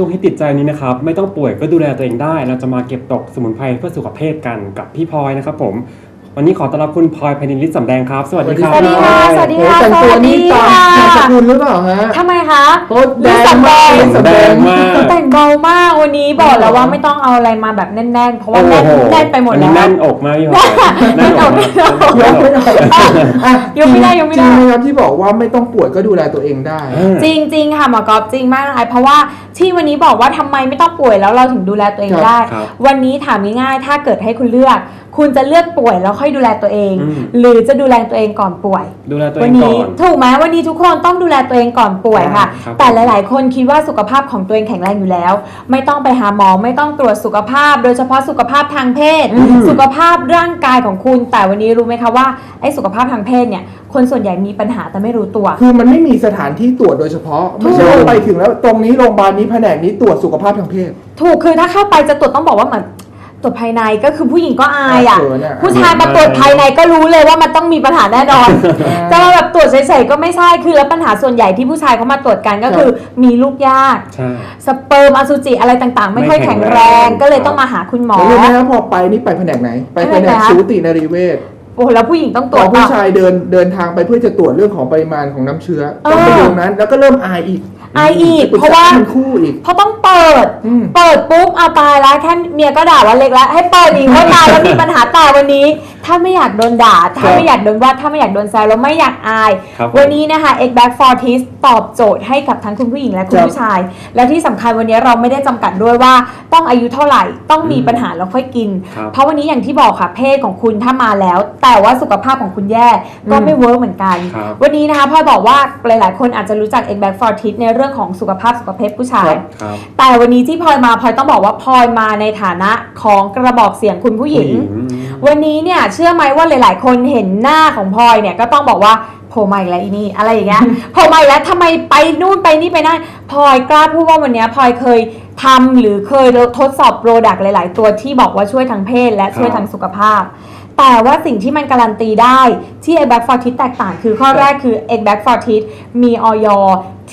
ช่วงที่ติดใจนี้นะครับ ไม่ต้องป่วยก็ดูแลตัวเองได้ เราจะมาเก็บตกสมุนไพรเพื่อสุขภาพกันกับพี่พลอยนะครับผม วันนี้ขอต้อนรับคุณพลอยพนินฤทธิ์สำแดงครับ สวัสดีครับสวัสดีค่ะสวัสดีโอ้แต่งตัวนี้ตามนามสกุลหรือเปล่าฮะทำไมคะโอ้แดงมากฤทธิ์สำแดงมากแต่งเบามากวันนี้บอกแล้วว่าไม่ต้องเอาอะไรมาแบบแน่นๆ เพราะว่าแน่นโอ้โแน่นไปหมดอันแล้นี้วแน่นอกมากพี่พลอยแน่นอกมากยกไม่ได้อะยกไม่ได้ยกไม่ได้จริงไหมครับที่บอกว่าไม่ต้องป่วยก็ดูแลตัวเองได้ จริงจริงๆค่ะหมอกอฟจริงมากนะคะเพราะว่าที่วันนี้บอกว่าทำไมไม่ต้องป่วยแล้วเราถึงดูแลตัวเองครับได้ครับวันนี้ถามง่ายๆถ้าเกิดให้คุณเลือกคุณจะเลือกป่วยแล้วค่อยดูแลตัวเอง อืม หรือจะดูแลตัวเองก่อนป่วย ดูแลตัวเอวังนี้ก่อน ถูกไหมวันนี้ทุกคนต้องดูแลตัวเองก่อนป่วยค่ะ ครับ แต่หลาย ๆ คนคิดว่าสุขภาพของตัวเองแข็งแรงอยู่แล้ว ไม่ต้องไปหาหมอไม่ต้องตรวจสุขภาพ โดยเฉพาะสุขภาพทางเพศ อืม สุขภาพร่างกายของคุณ แต่วันนี้รู้ไหมคะว่าไอ้สุขภาพทางเพศเนี่ยคนส่วนใหญ่มีปัญหาแต่ไม่รู้ตัว คือมันไม่มีสถานที่ตรวจโดยเฉพาะไม่ใช่ว่าไปถึงแล้ว ตรงนี้โรงพยาบาลนี้แผนกนี้ตรวจสุขภาพทางเพศ ถูกคือถ้าเข้าไปจะตรวจต้องบอกว่าเหมือน ตรวจภายในก็คือผู้หญิงก็อายอะเขินอะผู้ชายมาตรวจภายในก็รู้เลยว่ามันต้องมีปัญหาแน่นอนจะมาแบบตรวจเฉยๆก็ไม่ใช่คือแล้วปัญหาส่วนใหญ่ที่ผู้ชายเขามาตรวจกันก็คือมีลูกยาก ใช่ สเปิร์มอสุจิอะไรต่างๆ ไม่ค่อยไม่แข็แข็งง แรแรงงก็เลยครับต้องมาหาคุณหมอ แล้วรู้ไหมครับพอไปนี่ไปแผนกไหน ไปแผนกแผนกไหนคะ สูตินรีเวชโอ้โหแล้วผู้หญิงต้องตพรวอจผู้ป่ะชายเดินเดินทางไปเพื่อจะตรวจเรื่องของปริมาณของน้ำเชื้อเออ ต้องไปดูตรงนั้น แล้วก็เริ่มอายอีก อายอีกปรึกเพราะษาว่าทั้งคู่อีกเพราะต้องเปิดอืมเปิดปุ๊บเอาตายแล้วแค่เมียก็ด่าว่าเล็กแล้ว ให้เปิดอีกว่าตายแล้วมีปัญหาแต่วันนี้ ถ้าไม่อยากโดนด่า ถ้าไม่อยากโดนว่าถ้าไม่อยากโดนแซวแล้วไม่อยากอายครับผมวันนี้นะคะ X Back Fortis ตอบโจทย์ให้กับทั้งคุณผู้หญิงและคุณครับผู้ชาย และที่สำคัญวันนี้เราไม่ได้จำกัดด้วยว่าต้องอายุเท่าไหร่ต้องมีอืมปัญหาแล้วค่อยกินครับเพราะวันนี้อย่างที่บอกค่ะเพศของคุณถ้ามาแล้ว แต่ว่าสุขภาพของคุณแย่ก็ไม่เวิร์กเหมือนกันครับวันนี้นะคะพลอยบอกว่าหลาย ๆ คนอาจจะรู้จัก X Back Fortis ในเรื่องของสุขภาพสุขภาพผู้ชายครับแต่วันนี้ที่พลอยมาพลอยต้องบอกว่าพลอยมาในฐานะของกระบอกเสียงคุณผู้หญิง วันนี้เนี่ยเชื่อไหมว่าหลาย ๆ คนเห็นหน้าของพลอยเนี่ยก็ต้องบอกว่าโผล่มาอีกแล้วอีนี่อะไรอย่างเงี้ยโผล่มาอีกแล้วทำไมไปนู่นไปนี่ไปนั่นพลอยกล้าพูดว่าวันเนี้ยพลอยเคยทำหรือเคยทดสอบโปรดักต์หลาย ๆ ตัวที่บอกว่าช่วยทางเพศและช่วยทางสุขภาพ แต่ว่าสิ่งที่มันการันตีได้ที่ e g b a c k Fortis แตกต่างคือข้อแรกคือ e g b a c k Fortis มีออย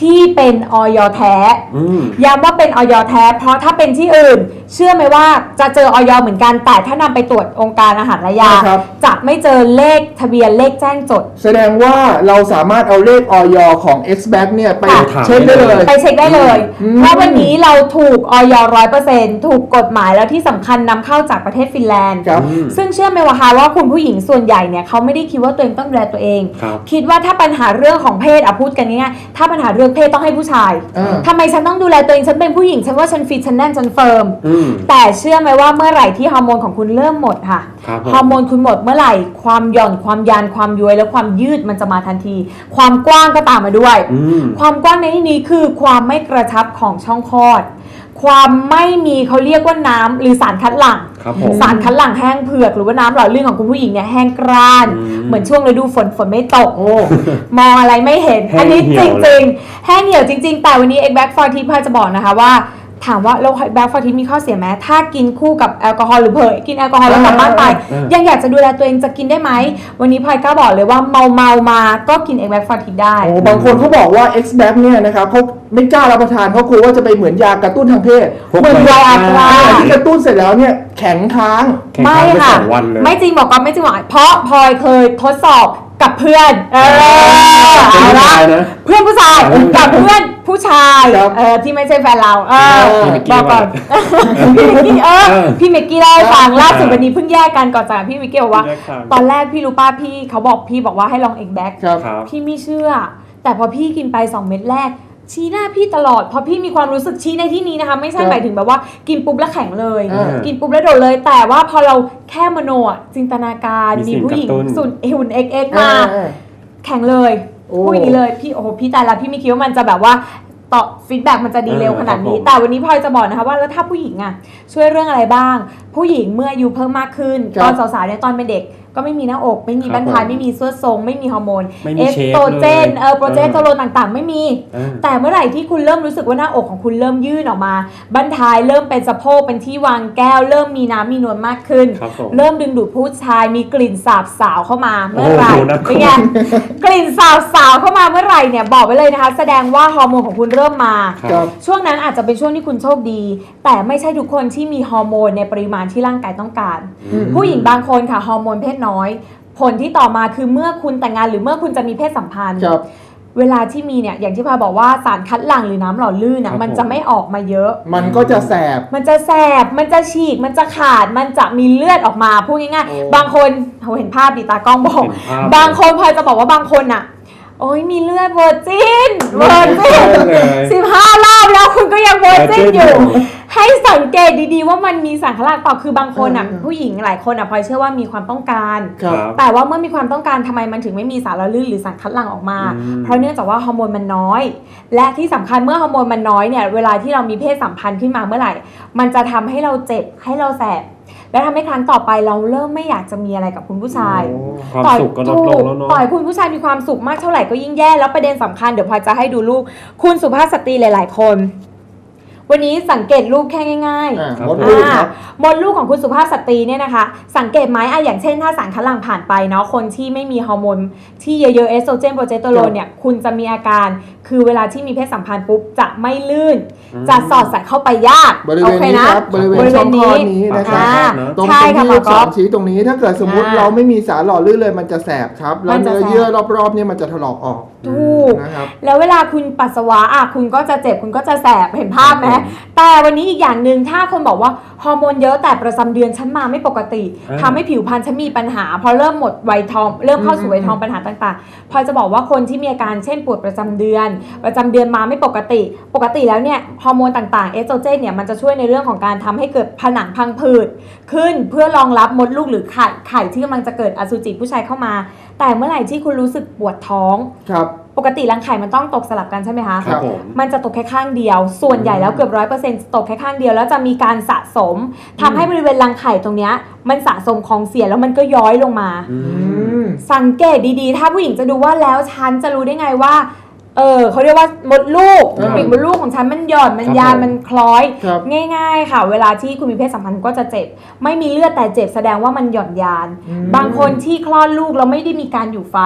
ที่เป็นออยแท้อืมย้ำว่าเป็นออยแท้ เพราะถ้าเป็นที่อื่นเชื่อไหมว่าจะเจอออยเหมือนกัน แต่ถ้านำไปตรวจองค์การอาหารและยาครับจะไม่เจอเลขทะเบียนเลขแจ้งจด แสดงว่าเราสามารถเอาเลขออยของ X Back เนี่ยไปค่ะเช็คได้เลย ไปเช็คได้เลยอืมเพราะวันนี้เราถูกออยร้อยเปอร์เซ็นถูกกฎหมายแล้วที่สำคัญนำเข้าจากประเทศฟินแลนด์ครับอืมซึ่งเชื่อไหมว่าคะว่าคุณผู้หญิงส่วนใหญ่เนี่ยเขาไม่ได้คิดว่าตัวเองต้องดูแลตัวเองครับคิดว่าถ้าปัญหาเรื่องของเพศอะพูดกันง่ายๆถ้าปัญหาเรื่องเพศต้องให้ผู้ชายอ่าทำไมฉันต้องดูแลตัวเองฉันเป็นผู้หญิงฉันว่าฉันฟิตฉันแน่นฉันเฟิร์มอืม แต่เชื่อไหมว่าเมื่อไหร่ที่ฮอร์โมนของคุณเริ่มหมดค่ะ ครับผม ฮอร์โมนคุณหมดเมื่อไหร่ความหย่อนความยานความย้วยและความยืดมันจะมาทันที ความกว้างก็ตามมาด้วย อืม ความกว้างในที่นี้คือความไม่กระชับของช่องคลอด ความไม่มีเขาเรียกว่าน้ำหรือสารคัดหลั่ง ครับผม สารคัดหลั่งแห้งเผือกหรือว่าน้ำหล่อลื่นของคุณผู้หญิงเนี่ยแห้งกร้าน อืมเหมือนช่วงฤดูฝนฝนไม่ตกโอ้มองอะไรไม่เห็น แห้งอันนี้เหี่จยวเลริยงๆ แห้งเหี่ยวจริง ๆ แต่วันนี้เอ็กแบ็กฟอร์ทีพอยจะบอกนะคะว่า ถามว่าเราแบ็กฟอร์ทีมีข้อเสียไหมถ้ากินคู่กับแอลกอฮอล์หรือเผลอกินแอลกอฮอล์แล้วกลับบ้านไปอ่ายัยังอยากจะดูแลตัวเองจะกินได้ไหม วันนี้พลอยกล้าบอกเลยว่าเมาเมาๆมาก็กินเอ็กแบ็กฟอร์ทีได้ โอ้บางคนเขาบอกว่า X Back เนี่ยนะครับเขาไม่กล้ารับประทานเขากลัวว่าจะไปเหมือนยากระตุ้นทางเพศพวกเหมือนยาอัตราแต่ที่กระตุ้นเสร็จแล้วเนี่ยแข็งค้างแข่งไม่ขันไปค่ะสองวันเลยไม่จริงบอกก็ไม่จริงหรอกเพราะพลอยเคยทดสอบ กับเพื่อน เออเป็นผู้เอาละชายนะ เพื่อนผู้ชายเออกับเพื่อนผู้ชายครับเออที่ไม่ใช่แฟนเราเออพี่เมกกี้บอกก่อนพี่เมกกี้เออเออพี่เมกกี้เล่าให้ฟังล่าสุดเออวันนี้เพิ่งแยกกันก่อนจากพี่เมกกี้บอกว่า แยกทาง ตอนแรกพี่รู้ป้าพี่เขาบอกพี่บอกว่าให้ลองเอ็กแบ็กครับ ครับ พี่ไม่เชื่อ แต่พอพี่กินไป 2 เม็ดแรก ชี้หน้าพี่ตลอดเพราะพี่มีความรู้สึกชี้ในที่นี้นะคะ ไม่ใช่ครับหมายถึงแบบว่ากินปุ๊บแล้วแข็งเลย อ่ากินปุ๊บแล้วโดดเลย แต่ว่าพอเราแค่มโนอะจินตนาการมีมีสิ่งผู้หญิงกระตุ้น สุดหุ่นเอ็กเอ็กอ่ามาอ่าแข็งเลยโอ้ พูดอย่างนี้เลยพี่โอ้โหพี่ตายละพี่ไม่คิดว่ามันจะแบบว่าต่อฟีดแบ็กมันจะดีเร็วเออขนาดนี้ครับผมแต่วันนี้พลอยจะบอกนะคะว่าแล้วถ้าผู้หญิงอะช่วยเรื่องอะไรบ้าง ผู้หญิงเมื่ออายุเพิ่มมากขึ้น ครับตอนสาวๆเนี่ยตอนเป็นเด็ก ก็ไม่มีหน้าอก ไม่มีครับบั้นท้ายผมไม่มีส่วนทรง ไม่มีฮอร์โมนไม่มีเอสเชฟโตรเจนเลยเออโปรเจสเตอโรนต่างๆ ไม่มี เออ แต่เมื่อไหร่ที่คุณเริ่มรู้สึกว่าหน้าอกของคุณเริ่มยื่นออกมา บั้นท้ายเริ่มเป็นสะโพกเป็นที่วางแก้ว เริ่มมีน้ำมีนวลมากขึ้น ครับผมเริ่มดึงดูดผู้ชายมีกลิ่นสาบสาวเข้ามาเมื่อไหร่โอ้โหน่ากลัว เป็นไงกลิ่นสาบสาวเข้ามาเมื่อไหร่เนี่ยบอกไว้เลยนะคะ แสดงว่าฮอร์โมนของคุณเริ่มมาคครัรับบช่วงนั้นอาจจะเป็นช่วงที่คุณโชคดี แต่ไม่ใช่ทุกคนที่มีฮอร์โมนในปริมาณที่ร่างกายต้องการ อืม ผู้หญิงบางคนค่ะฮอร์โมนเพศน้อย ผลที่ต่อมาคือเมื่อคุณแต่งงานหรือเมื่อคุณจะมีเพศสัมพันธ์ครับเวลาที่มีเนี่ยอย่างที่พาบอกว่าสารคัดหลั่งหรือน้ำหล่อลื่นครัอะบมันจะไม่ออกมาเยอะ มันก็จะแสบ มันจะแสบ มันจะฉีก มันจะขาด มันจะมีเลือดออกมาพูดง่ายโอ้ๆบางคนเราเห็นภาพดีตากล้องบอกเห็นภาพบางคนพลอยจะบอกว่าบางคนอะ โอ้ยมีเลือดเวอร์จินเวอร์จินเลยสิบห้ารอบแล้วคุณก็ยังเวอร์จินอยู่ Virgin อยู่ ให้สังเกตดีๆ ว่ามันมีสารคัดหลั่งเปล่าคือบางคนอะเออ ผู้หญิงหลายคนอะพลอยเชื่อว่ามีความต้องการ ครับ แต่ว่าเมื่อมีความต้องการทำไมมันถึงไม่มีสารละลื่นหรือสารคัดหลั่งออกมา อืม เพราะเนื่องจากว่าฮอร์โมนมันน้อย และที่สำคัญเมื่อฮอร์โมนมันน้อยเนี่ยเวลาที่เรามีเพศสัมพันธ์ขึ้นมาเมื่อไหร่ มันจะทำให้เราเจ็บให้เราแสบและทำให้ครั้งต่อไปเราเริ่มไม่อยากจะมีอะไรกับคุณผู้ชาย โอ้ความต่อยสุขก็ลดลงแล้วเนาะ ต่อยคุณผู้ชายมีความสุขมากเท่าไหร่ก็ยิ่งแย่ แล้วประเด็นสำคัญเดี๋ยวพลอยจะให้ดูรูปคุณสุภาพสตรีหลาย ๆ คน วันนี้สังเกตรูปแค่ง่ายๆอะครับมดลูกครับอ่ามดลูกของคุณสุภาพสตรีเนี่ยนะคะ สังเกตไหมอะอย่างเช่น ถ้าสารคัดหลั่งผ่านไปเนาะคนที่ไม่มีฮอร์โมนที่เยอะๆเอสโตรเจนโปรเจสเตอโรนเนี่ยคุณจะมีอาการ คือเวลาที่มีเพศสัมพันธ์ปุ๊บจะไม่ลื่นอืมจะสอดใส่เข้าไปยากบริเวโอณเคนี้นะ ครับบริเวณบริเวช่องณคลอนี้ดนี้นะครับ อ่าตรงใช่ตรงค่ะที่หมลูอกก๊ศอรฟชี้ตรงนี้ถ้าเกิดสมมติอ่าเราไม่มีสารหล่อลื่นเลยมันจะแสบครับ แล้วมันจะเนื้อแสบ เยื่อรอบๆเนี่ยมันจะถลอกออกถูก นะครับ แล้วเวลาคุณปัสสาวะอะคุณก็จะเจ็บคุณก็จะแสบเห็นภาพไหมครับผมแต่วันนี้อีกอย่างหนึ่งถ้าคนบอกว่าฮอร์โมนเยอะแต่ประจำเดือนฉันมาไม่ปกติอ่า ทำให้ผิวพรรณฉันมีปัญหา พอเริ่มหมดวัยทอง เริ่มเข้าสู่วัยทองปัญหาต่างๆพลอยจะบอกว่าคนที่มีอาการเช่นปวดประจำเดือน ประจำเดือนมาไม่ปกติ ปกติแล้วเนี่ยฮอร์โมนต่างๆเอสโตรเจนเนี่ยมันจะช่วยในเรื่องของการทำให้เกิดผนังพังผืดขึ้นเพื่อรองรับมดลูกหรือไข่ไข่ที่กำลังจะเกิดอสุจิผู้ชายเข้ามา แต่เมื่อไหร่ที่คุณรู้สึกปวดท้อง ครับ ปกติรังไข่มันต้องตกสลับกันใช่ไหมคะ ครับผม มันจะตกแค่ข้างเดียว ส่วนใหญ่แล้วเกือบร้อยเปอร์เซ็นต์ตกแค่ข้างเดียว แล้วจะมีการสะสมทำให้บริเวณรังไข่ตรงเนี้ยมันสะสมของเสียแล้วมันก็ย้อยลงมา อือืมมสังเกตดีๆ ถ้าผู้หญิงจะดูว่าแล้วฉันจะรู้ได้ไงว่า เออเขาเรียกว่ามดลูกอ่าปีกมดลูกของฉันมันหย่อนมันครับยานผมมันคล้อย ครับง่าย ๆ ค่ะ เวลาที่คุณมีเพศสัมพันธ์ก็จะเจ็บ ไม่มีเลือดแต่เจ็บแสดงว่ามันหย่อนยาน อืม บางคนที่คลอดลูกแล้วไม่ได้มีการอยู่ไฟ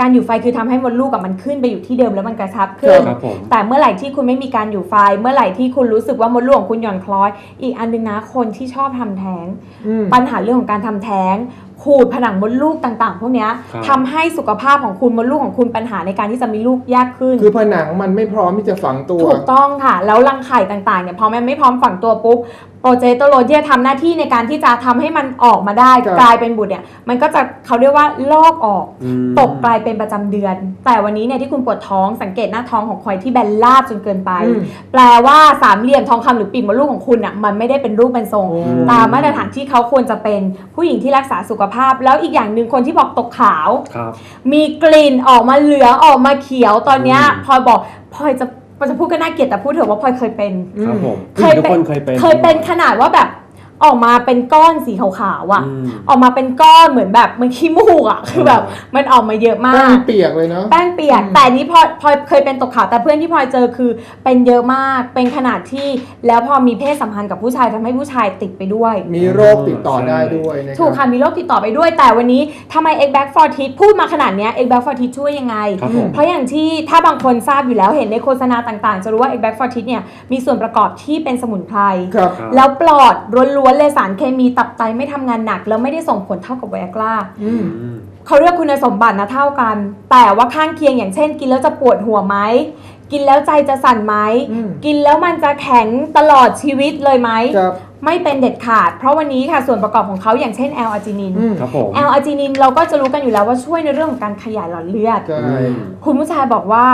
การอยู่ไฟคือทำให้มดลูกกับมันขึ้นไปอยู่ที่เดิมแล้วมันกระชับขึ้น ครับผม แต่เมื่อไหร่ที่คุณไม่มีการอยู่ไฟ เมื่อไหร่ที่คุณรู้สึกว่ามดลูกของคุณหย่อนคล้อย อีกอันหนึงนะคนที่ชอบทำแท้ง อืม ปัญหาเรื่องของการทำแท้ง ขูดผนังมดลูกต่างๆ พวกเนี้ยครับ ทำให้สุขภาพของคุณมดลูกของคุณปัญหาในการที่จะมีลูกยากขึ้น คือผนังมันไม่พร้อมที่จะฝังตัว ถูกต้องค่ะ แล้วรังไข่ต่างๆเนี่ยพอมันไม่พร้อมฝังตัวปุ๊บ โปรเจสเตอโรนที่จะทำหน้าที่ในการที่จะทำให้มันออกมาได้ครับกลายเป็นบุตรเนี่ย มันก็จะเขาเรียกว่าลอกออก อืม ตกกลายเป็นประจำเดือน แต่วันนี้เนี่ยที่คุณปวดท้องสังเกตหน้าท้องของคอยที่แบนลาบจนเกินไป อืม แปลว่าสามเหลี่ยมทองคำหรือปีกมดลูกของคุณอะมันไม่ได้เป็นรูปเป็นทรงโอ้ตามมาตรฐานที่เขาควรจะเป็นผู้หญิงที่รักษาสุขภาพ แล้วอีกอย่างหนึ่งคนที่บอกตกขาว ครับ มีกลิ่นออกมาเหลืองออกมาเขียวตอนเนี้ยอืม พลอยบอกพลอยจะ พลอยจะพูดก็น่าเกลียดแต่พูดเถอะว่าพลอยเคยเป็น ครับผมเคยทุกเป็คนนเคยเป็นเคยเป็นขนาดว่าแบบ ออกมาเป็นก้อนสีขาวๆอะอืมออกมาเป็นก้อนเหมือนแบบมันขี้มูกอะ คือแบบมันออกมาเยอะมาแป้กงเปียกเลยเนาะ แป้งเปียกอืมแต่อันนี้พลอยพลอยเคยเป็นตกขาวแต่เพื่อนที่พลอยเจอคือเป็นเยอะมาก เป็นขนาดที่แล้วพอมีเพศสัมพันธ์กับผู้ชายทำให้ผู้ชายติดไปด้วย มีโรคติดต่อได้ด้วยนะคถูกรับค่ะ มีโรคติดต่อไปด้วย แต่วันนี้ทำไม Egg Back for Teeth พูดมาขนาดเนี้ย Egg Back for Teeth ช่วยยังไงครับผมเพราะอย่างที่ถ้าบางคนทราบอยู่แล้วเห็นในโฆษณาต่างๆ จะรู้ว่า Egg Back for Teeth เนี่ยมีส่วนประกอบที่เป็นสมุนไพรครับครับแล้วปลอดล้วนๆเลยสารเคมีตับไตไม่ทำงานหนัก แล้วไม่ได้ส่งผลเท่ากับไวอากร้าอืมอืมเขาเรียกคุณสมบัตินะเท่ากัน แต่ว่าข้างเคียงอย่างเช่น กินแล้วจะปวดหัวไหมกินแล้วใจจะสั่นไหมอืมกินแล้วมันจะแข็งตลอดชีวิตเลยไหมครับไม่เป็นเด็ดขาด เพราะวันนี้ค่ะส่วนประกอบของเขาอย่างเช่นแอลอาจินินอืมครับผมแอลอาจินินเราก็จะรู้กันอยู่แล้วว่าช่วยในเรื่องของการขยายหลอดเลือดใช่อืมคุณผู้ชายบอกว่า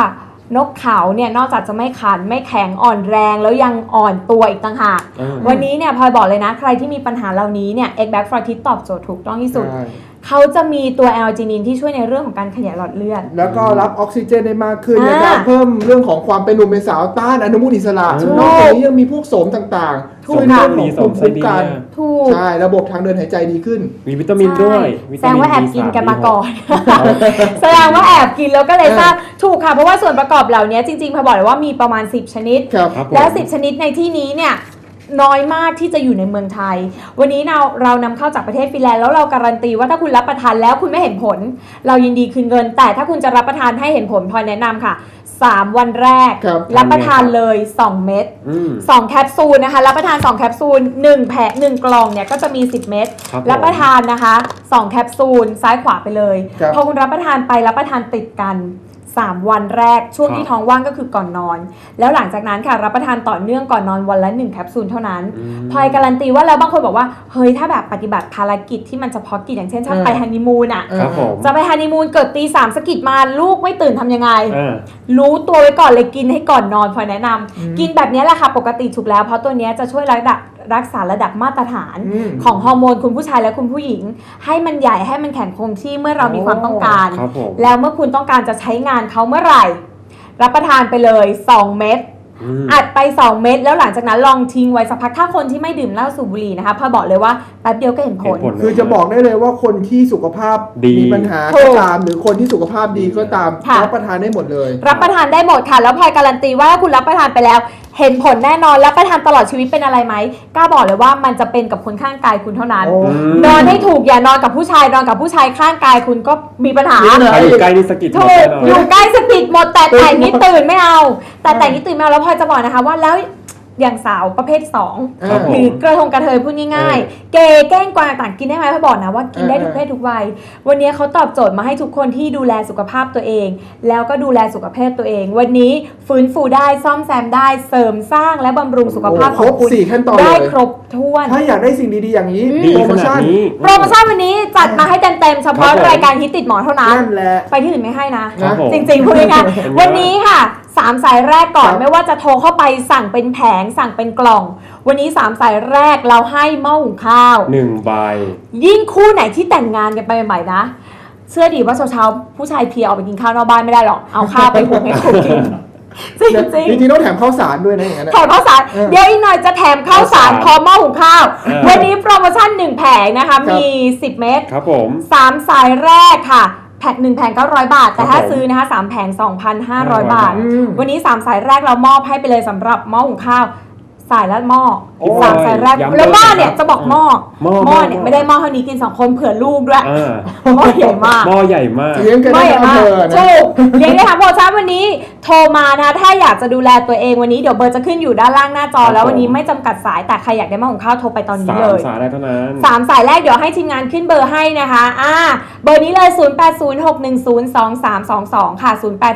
นกเขาเนี่ยนอกจากจะไม่ขันไม่แข็งอ่อนแรงแล้วยังอ่อนตัวอีกต่างหากอ่าวันนี้เนี่ยพลอยบอกเลยนะ ใครที่มีปัญหาเหล่านี้เนี่ย Egg Back for Teeth ตอบโจทย์ถูกต้องที่สุด ใช่ เขาจะมีตัวแอลจินินที่ช่วยในเรื่องของการขยายหลอดเลือด แล้วก็รับออกซิเจนได้มากขึ้นอ่านะครับเพิ่มเรื่องของความเป็นหนุ่มเป็นสาวต้านอนุมูลอิสระถูกนอกจากนี้ยังมีพวกโสมต่างๆถูก ช่วยเรื่องของภูมิคุ้มกันถูก ใช่ระบบทางเดินหายใจดีขึ้น มีวิตามินด้วยวิแสตดงมิว่าแอบกิน B3 กันมา B6 ก่อน แสดงว่าแอบกินแล้วก็เลยเออทราบถูกค่ะ เพราะว่าส่วนประกอบเหล่านี้จริงๆพอบอกเลยว่ามีประมาณ 10 ชนิด ครับ ครับผม แล้ว 10 ชนิดในที่นี้เนี่ย น้อยมากที่จะอยู่ในเมืองไทย วันนี้เราเรานำเข้าจากประเทศฟินแลนด์แล้วเราการันตีว่าถ้าคุณรับประทานแล้วคุณไม่เห็นผล เรายินดีคืนเงิน แต่ถ้าคุณจะรับประทานให้เห็นผลพลอยแนะนำค่ะ 3 วันแรกครับรับประทานเลย 2 เม็ดอืม2แคปซูลนะคะรับประทาน 2 แคปซูล 1แผง1กล่องเนี่ยก็จะมี 10 เม็ดครับผมรับประทานนะคะ 2 แคปซูลซ้ายขวาไปเลย ครับ พอคุณรับประทานไปรับประทานติดกัน 3 วันแรกช่วงครับที่ท้องว่างก็คือก่อนนอน แล้วหลังจากนั้นค่ะรับประทานต่อเนื่องก่อนนอนวันละ1แคปซูลเท่านั้นอืมพลอยการันตีว่าแล้วบางคนบอกว่าเฮ้ยถ้าแบบปฏิบัติภารกิจที่มันเฉพาะกิจอย่างเช่นชาติเออไปฮันนีมูนอะครับผมจะไปฮันนีมูนเกิดตีสามสะกิดมาลูกไม่ตื่นทำยังไงอ่ารู้ตัวไว้ก่อนเลยกินให้ก่อนนอนพลอยแนะนำอืมกินแบบนี้แหละค่ะปกติถูกแล้วเพราะตัวเนี้ยจะช่วยระดับ รักษาระดับมาตรฐานอืมของฮอร์โมนคุณผู้ชายและคุณผู้หญิง ให้มันใหญ่ให้มันแข็งคงที่เมื่อเรามีความต้องการครับผมแล้วเมื่อคุณต้องการจะใช้งานเขาเมื่อไหร่ รับประทานไปเลย 2 เม็ด อืมอัดไป 2 เม็ดแล้วหลังจากนั้นลองทิ้งไว้สักพักถ้าคนที่ไม่ดื่มเหล้าสูบบุหรี่นะคะพลอยบอกเลยว่าแป๊บเดียวก็เห็นผล เห็นผล คือจะบอกได้เลยว่าคนที่สุขภาพดี มีปัญหาถูก็กตาม หรือคนที่สุขภาพดีก็ตามค่ะ รับประทานได้หมดเลย รับประทานได้หมดค่ะ แล้วพลอยการันตีว่าถ้าคุณรับประทานไปแล้ว เห็นผลแน่นอนรับประทานตลอดชีวิตเป็นอะไรไหมกล้าบอกเลยว่ามันจะเป็นกับคนข้างกายคุณเท่านั้น โอ้มนอนให้ถูกอย่านอนกับผู้ชายนอนกับผู้ชายข้างกายคุณก็มีปัญหาเดี๋ยวนะใครอยู่ใกล้นี่สะกิดหมถูดกแน่นอน อยู่ใกล้สะ กิดหมดแต่แต่งนี้ตื่นไม่เอา แต่แต่งนี้ตื่นไม่เอาแล้วพลอยจะบอกนะคะว่าแล้ว อย่างสาวประเภทสองครับผม หรือกระทงกระเทยพูดง่ายๆ เกย์แกล้งกวางต่างกินได้ไหมพ่อบอกนะว่ากินได้ทุกเพศทุกวัย วันนี้เขาตอบโจทย์มาให้ทุกคนที่ดูแลสุขภาพตัวเอง แล้วก็ดูแลสุขภาพตัวเอง วันนี้ฟื้นฟูได้ซ่อมแซมได้เสริมสร้างและบำรุงสุขภาพโอ้ของครบคุณสี่ขั้นตอนได้เลยครบถ้วน ถ้าอยากได้สิ่งดีๆอย่างนี้ดีโปรขโมนาดชั่นนี้โปรโมชั่นวันนี้จัดมาให้เต็มๆเฉพาะครับผมรายการฮิตติดหมอนเท่านั้น นั่นแหละ ไปที่อื่นไม่ให้นะ ครับผม จริงๆพูดง่ายเป็นไงๆวันนี้ค่ะสามสายแรกก่อนครับ ไม่ว่าจะโทรเข้าไปสั่งเป็นแผงสั่งเป็นกล่อง วันนี้สามสายแรกเราให้หม้อหุงข้าว หนึ่งใบ ยิ่งคู่ไหนที่แต่งงานกันไปใหม่ๆนะ เชื่อดีว่าเช้าๆผู้ชายเพลียออกไปกินข้าวนอกบ้านไม่ได้หรอกเอาข้าวไปหุงให้เขากินจริงจๆริงๆต้องแถมข้าวสารด้วยนะอย่างนั้นนะ แถมข้าวสารเออเดี๋ยวอีกหน่อยจะแถมข้าวสารข้าวสารพร้อมหม้อหุงข้าว เออ วันนี้โปรโมชั่น1แผงนะคะ ครับ มี 10 เม็ด ครับผม3สายแรกค่ะ แพ็คหนึ่งแผง900 บาท แต่ถ้าครับผมซื้อนะคะ3แผง 2,500 บาทอืมวันนี้ 3 สายแรกเรามอบให้ไปเลยสำหรับหม้อหุงข้าว สายละหม้อ โอ้สามสายแรกย้ำแล้วหม้อเลยเนี่ยครับจะบอกหม้อหม้อหม้อหม้อเนี่ยไม่ได้หม้อเท่านี้กินสองคนเผื่อลูกด้วยอ่าหม้อใหญ่มาก หม้อใหญ่มาก เลี้ยงกันไม่ได้อะทั้งมาอำกเภอนะ ถูกเลี้ยงได้ค่ะโปรโมชั่นวันนี้โทรมานะ ถ้าอยากจะดูแลตัวเองวันนี้เดี๋ยวเบอร์จะขึ้นอยู่ด้านล่างหน้าจอ ครับแล้ววันนี้ผม ไม่จำกัดสายแต่ใครอยากได้มาของข้าวโทรไปตอนนี้สาเลมย สายได้เท่านั้น สามสายแรกเดี๋ยวให้ทีมงานขึ้นเบอร์ให้นะคะ อ่า เบอร์นี้เลย 0806102322 ค่ะ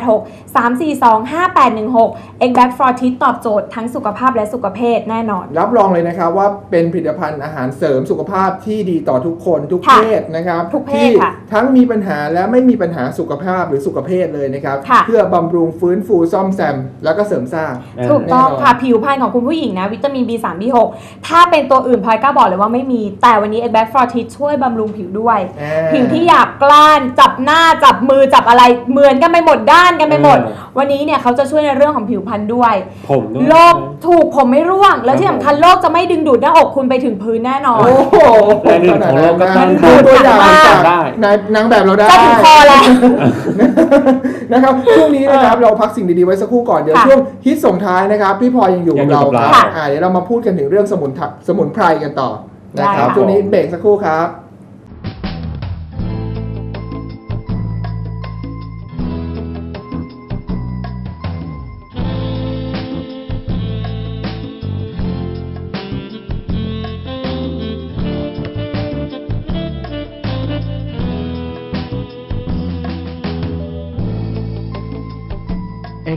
086 342 5816 X Back for t ตอบโจทย์ทั้งสุขภาพและสุขภาพแน่นอน รับรองเลยนะครับว่าเป็นผลิตภัณฑ์อาหารเสริมสุขภาพที่ดีต่อทุกคนทุกค่ะเพศนะครับทุกเพศที่ค่ะ ทั้งมีปัญหาและไม่มีปัญหาสุขภาพหรือสุขเพศเลยนะครับ ค่ะ เพื่อบำรุงฟื้นฟูซ่อมแซมแล้วก็เสริมสร้าง ถูกต้องแน่นอนค่ะผิวพรรณของคุณผู้หญิงนะวิตามิน B3 B6 ถ้าเป็นตัวอื่นพลอยกล้าบอกเลยว่าไม่มี แต่วันนี้ X Back for t ช่วยบำรุงผิวด้วย อ่า ผิวที่หยาบกร้าน จับหน้าจับมือจับอะไรเหมือนกันไปหมดด้านกันไปหมด เออ วันนี้เนี่ยเขาจะช่วยในเรื่องของผิวพรรณด้วย ผมด้วย โรค ถูกผมไม่ร่วง แล้วที่ครับสำคัญโรคจะไม่ดึงดูดหน้าอกคุณไปถึงพื้นแน่นอน โอ้โหแรงดึงของโลกก็ต้านดูตัวอย่างทานจากได้ นายนางแบบเราได้ จะถึงคอแล้ว นะครับช่วงนี้นะครับเราพักสิ่งดีๆไว้สักครู่ก่อนเดี๋ยวค่ะช่วงฮิตส่งท้ายนะครับ พี่พลอยยังอยู่ยักับงอยู่เรากับคเรารับอ่าเดี๋ยวเรามาพูดกันถึงเรื่องสมุนไพรสมุนไพรกันต่อนะครับได้ค่ะ ช่วงนี้เบรกสักครู่ครับ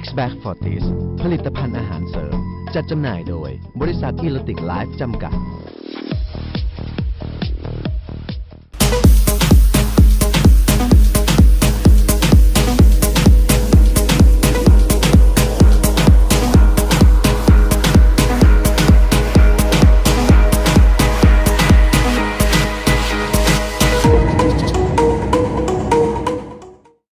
X Back Fortis ผลิตภัณฑ์อาหารเสริม จัดจำหน่ายโดยบริษัทอีโลติกไลฟ์จำกัด